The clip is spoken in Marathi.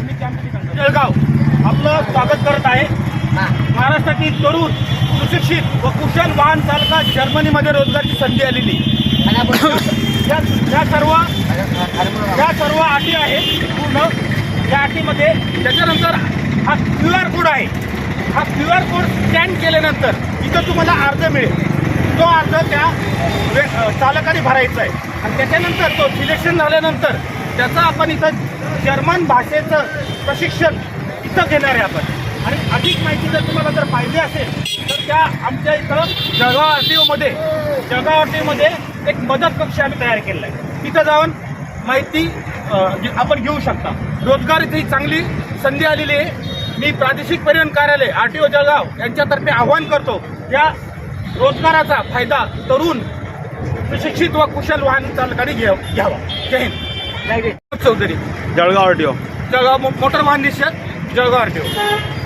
जळगाव. आपलं स्वागत करत आहे. महाराष्ट्रातील तरुण सुशिक्षित व कुशल वाहन चालका जर्मनीमध्ये रोजगारची संधी आलेली. या सर्व या सर्व अटी आहेत पूर्ण. या अटीमध्ये त्याच्यानंतर हा क्यू आर कोड आहे. हा क्यू आर कोड स्कॅन केल्यानंतर इथं तुम्हाला अर्ज मिळेल. तो अर्ज त्या चालकाने भरायचा आहे. आणि त्याच्यानंतर तो सिलेक्शन झाल्यानंतर त्याचं आपण इथं जर्मन भाषेचं प्रशिक्षण इथं घेणार आहे आपण. आणि अधिक माहिती जर तुम्हाला जर पाहिजे असेल तर त्या आमच्या इथं जळगाव आर टी ओमध्ये जळगाव आर टी ओमध्ये एक मदत कक्ष आम्ही तयार केलेला आहे. तिथं जाऊन माहिती आपण घेऊ शकता. रोजगार इथे चांगली संधी आलेली आहे. मी प्रादेशिक परिवहन कार्यालय आर टी ओ जळगाव यांच्यातर्फे आव्हान करतो या रोजगाराचा फायदा तरुण सुशिक्षित व कुशल वाहन चालकांनी घ्यावा. जय हिंद. चौधरी. जळगाव आरटीओ. जळगाव मोटर निषेध जळगाव आर टी ओ